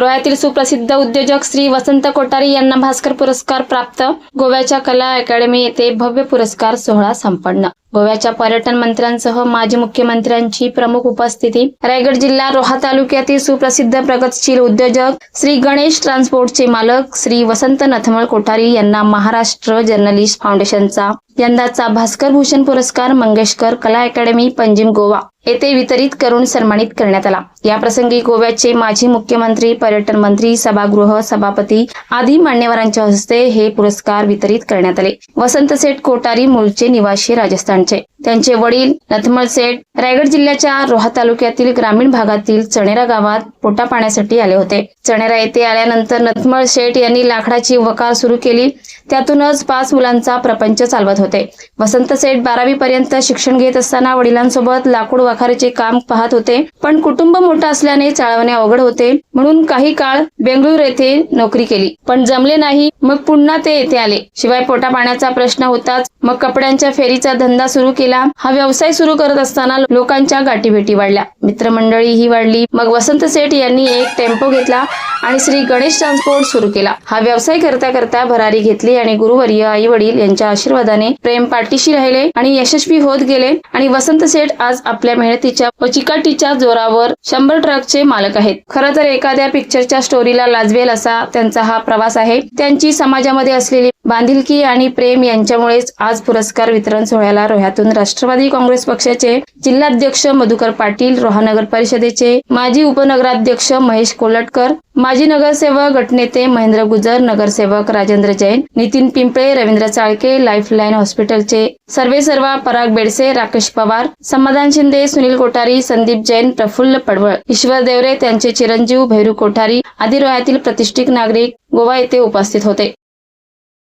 रोह्यातील सुप्रसिद्ध उद्योजक श्री वसंत कोठारी यांना भास्कर पुरस्कार प्राप्त. गोव्याच्या कला अकॅडमी येथे भव्य पुरस्कार सोहळा संपन्न. गोव्याच्या पर्यटन मंत्र्यांसह माजी मुख्यमंत्र्यांची प्रमुख उपस्थिती. रायगड जिल्हा रोहा तालुक्यातील सुप्रसिद्ध प्रगतशील उद्योजक श्री गणेश ट्रान्सपोर्टचे मालक श्री वसंत नथमळ कोठारी यांना महाराष्ट्र जर्नलिस्ट फाउंडेशनचा यंदाचा भास्कर भूषण पुरस्कार मंगेशकर कला अकॅडमी पंजिम गोवा येथे वितरित करून सन्मानित करण्यात आला. या प्रसंगी गोव्याचे माजी मुख्यमंत्री पर्यटन मंत्री सभागृह सभापती आदी मान्यवरांच्या हस्ते हे पुरस्कार वितरित करण्यात आले. वसंत सेठ कोटारी मूळचे निवासी राजस्थान राजस्थानचे त्यांचे वडील नथमल सेठ रायगड जिल्ह्याच्या रोहा तालुक्यातील ग्रामीण भागातील चणेरा गावात पोटा पाण्यासाठी आले होते. चणेरा येथे आल्यानंतर नथमळ शेठ यांनी लाकडाची वकार सुरू केली. त्यातूनच पाच मुलांचा प्रपंच चालवत होते. वसंत सेठ बारावी पर्यंत शिक्षण घेत असताना वडिलांसोबत लाकूड वाखारीचे काम पाहत होते. पण कुटुंब मोठं असल्याने चालवणे अवघड होते. म्हणून काही काळ बेंगळूर येथे नोकरी केली. पण जमले नाही मग पुन्हा ते येथे आले. शिवाय पोटा पाण्याचा प्रश्न होताच मग कपड्यांच्या फेरीचा धंदा सुरू केला. हा व्यवसाय सुरू करत असताना लोकांच्या गाठीभेटी वाढल्या. मित्रमंडळी ही वाढली. मग वसंत सेठ यांनी एक टेम्पो घेतला आणि श्री गणेश ट्रान्सपोर्ट सुरू केला. हा व्यवसाय करता करता भरारी घेतली आणि गुरुवर्य आई वडील यांच्या आशीर्वादाने प्रेम पाठीशी राहिले आणि यशस्वी होत गेले. आणि वसंत सेठ आज आपल्या मेहनतीच्या व चिकाटीच्या जोरावर शंभर ट्रकचे मालक आहेत. खरं तर एखाद्या पिक्चरच्या स्टोरीला लाजवेल असा त्यांचा हा प्रवास आहे. त्यांची समाजामध्ये असलेली बांधिलकी आणि प्रेम यांच्यामुळेच आज पुरस्कार वितरण सोहळ्याला रोह्यातून राष्ट्रवादी काँग्रेस पक्षाचे जिल्हाध्यक्ष मधुकर पाटील रोहा नगर परिषदेचे माजी उपनगराध्यक्ष महेश कोलटकर माजी नगरसेवक गटनेते महेंद्र गुजर नगरसेवक राजेंद्र जैन नितीन पिंपळे रवींद्र चाळके लाईफलाईन हॉस्पिटलचे सर्वे सर्वा पराग बेडसे राकेश पवार समाधान शिंदे सुनील कोठारी संदीप जैन प्रफुल्ल पडवळ ईश्वर देवरे त्यांचे चिरंजीव भैरू कोठारी आदी रोह्यातील प्रतिष्ठित नागरिक गोवा येथे उपस्थित होते.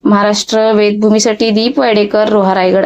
महाराष्ट्र वेदभूमीसाठी दीप वाडेकर रोहा रायगड.